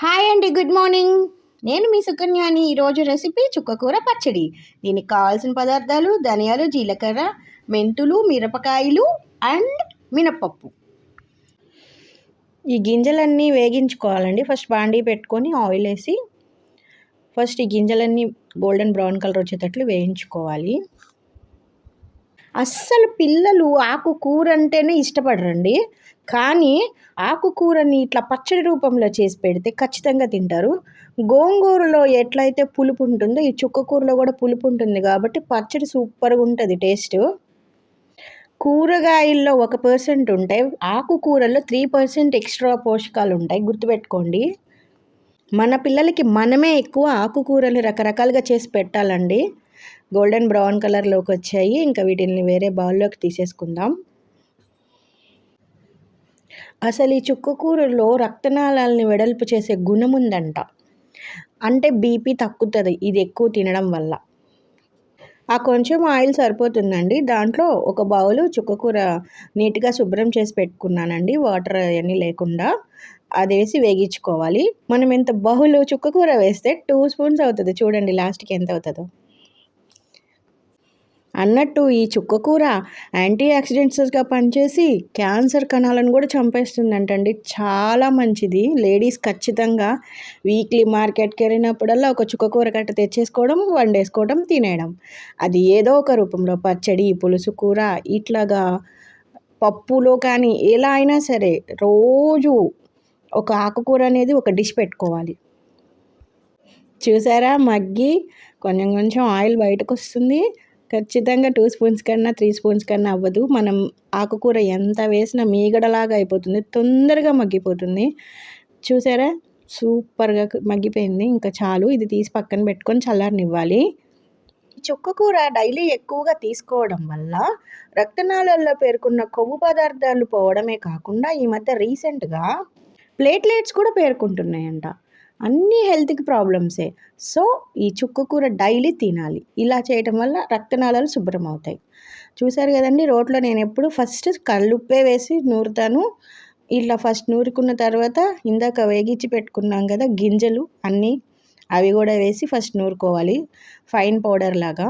Hi అండి good morning నేను మీ సుకన్యాని. ఈరోజు రెసిపీ చుక్కకూర పచ్చడి. దీనికి కావాల్సిన పదార్థాలు ధనియాలు జీలకర్ర మెంతులు మిరపకాయలు అండ్ మినపప్పు ఈ గింజలన్నీ వేగించుకోవాలండి. ఫస్ట్ బాండీ పెట్టుకొని ఆయిల్ వేసి ఫస్ట్ ఈ గింజలన్నీ గోల్డెన్ బ్రౌన్ కలర్ వచ్చేటట్లు వేయించుకోవాలి. అస్సలు పిల్లలు ఆకుకూర అంటేనే ఇష్టపడరండి. కానీ ఆకుకూరని ఇట్లా పచ్చడి రూపంలో చేసి పెడితే ఖచ్చితంగా తింటారు. గోంగూరలో ఎట్లయితే పులుపు ఉంటుందో ఈ చుక్కకూరలో కూడా పులుపు ఉంటుంది కాబట్టి పచ్చడి సూపర్గా ఉంటుంది టేస్ట్. కూరగాయల్లో ఒక పర్సెంట్ ఉంటాయి ఆకుకూరల్లో త్రీ పర్సెంట్ ఎక్స్ట్రా పోషకాలు ఉంటాయి. గుర్తుపెట్టుకోండి. మన పిల్లలకి మనమే ఎక్కువ ఆకుకూరలు రకరకాలుగా చేసి పెట్టాలండి. గోల్డెన్ బ్రౌన్ కలర్లోకి వచ్చాయి. ఇంకా వీటిని వేరే బౌల్లోకి తీసేసుకుందాం. అసలు ఈ చుక్కకూరలో రక్తనాళాలని వెడల్పు చేసే గుణం ఉందంట. అంటే బీపీ తగ్గుతుంది ఇది ఎక్కువ తినడం వల్ల. ఆ కొంచెం ఆయిల్ సరిపోతుందండి. దాంట్లో ఒక బౌలు చుక్కకూర నీట్గా శుభ్రం చేసి పెట్టుకున్నానండి. వాటర్ అవన్నీ లేకుండా అది వేసి వేగించుకోవాలి. మనం ఎంత బహుళ చుక్కకూర వేస్తే టూ స్పూన్స్ అవుతుంది. చూడండి లాస్ట్కి ఎంత అవుతుందో. అన్నట్టు ఈ చుక్కకూర యాంటీ ఆక్సిడెంట్స్గా పనిచేసి క్యాన్సర్ కణాలను కూడా చంపేస్తుందంటండి. చాలా మంచిది. లేడీస్ ఖచ్చితంగా వీక్లీ మార్కెట్కి వెళ్ళినప్పుడల్లా ఒక చుక్కకూర కట్ట తెచ్చేసుకోవడం వండేసుకోవడం తినేయడం. అది ఏదో ఒక రూపంలో పచ్చడి పులుసు కూర ఇట్లాగా పప్పులో కానీ ఎలా అయినా సరే రోజు ఒక ఆకుకూర అనేది ఒక డిష్ పెట్టుకోవాలి. చూసారా? మగ్గి కొంచెం కొంచెం ఆయిల్ బయటకు వస్తుంది ఖచ్చితంగా టూ స్పూన్స్ కన్నా త్రీ స్పూన్స్ కన్నా అవ్వదు. మనం ఆకుకూర ఎంత వేసినా మీగడలాగా అయిపోతుంది. తొందరగా మగ్గిపోతుంది. చూసారా? సూపర్గా మగ్గిపోయింది. ఇంకా చాలు. ఇది తీసి పక్కన పెట్టుకొని చల్లారనివ్వాలి. చుక్కకూర డైలీ ఎక్కువగా తీసుకోవడం వల్ల రక్తనాళాల్లో పేర్కొన్న కొవ్వు పదార్థాలు పోవడమే కాకుండా ఈ మధ్య రీసెంట్గా ప్లేట్లెట్స్ కూడా పేర్కొంటున్నాయంట. అన్నీ హెల్త్కి ప్రాబ్లమ్సే. సో ఈ చుక్కకూర డైలీ తినాలి. ఇలా చేయటం వల్ల రక్తనాళాలు శుభ్రం అవుతాయి. చూసారు కదండి రోట్లో నేను ఎప్పుడు ఫస్ట్ కళ్ళుప్పే వేసి నూరుతాను. ఇట్లా ఫస్ట్ నూరుకున్న తర్వాత ఇందాక వేగించి పెట్టుకున్నాం కదా గింజలు అన్నీ అవి కూడా వేసి ఫస్ట్ నూరుకోవాలి. ఫైన్ పౌడర్ లాగా.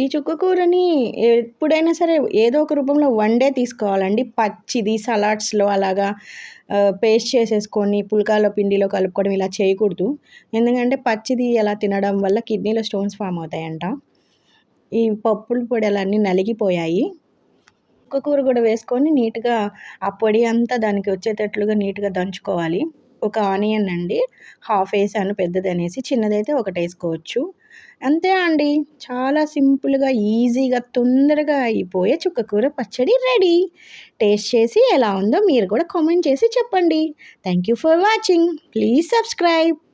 ఈ చుక్కకూరని ఎప్పుడైనా సరే ఏదో ఒక రూపంలో వండే తీసుకోవాలండి. పచ్చిది సలాడ్స్లో అలాగా పేస్ట్ చేసేసుకొని పుల్కాలో పిండిలో కలుపుకోవడం ఇలా చేయకూడదు. ఎందుకంటే పచ్చిది అలా తినడం వల్ల కిడ్నీలో స్టోన్స్ ఫామ్ అవుతాయంట. ఈ పప్పుల పొడి నలిగిపోయాయి. కూర కూడా వేసుకొని నీట్గా ఆ పొడి అంతా దానికి వచ్చేటట్లుగా నీట్గా దంచుకోవాలి. ఒక ఆనియన్ అండి హాఫ్ వేసాను పెద్దది అనేసి చిన్నదైతే ఒకటి వేసుకోవచ్చు అంతే అండి. చాలా సింపుల్గా ఈజీగా తొందరగా అయిపోయే చుక్కకూర పచ్చడి రెడీ. టేస్ట్ చేసి ఎలా ఉందో మీరు కూడా కామెంట్ చేసి చెప్పండి. Thank you for watching. Please subscribe.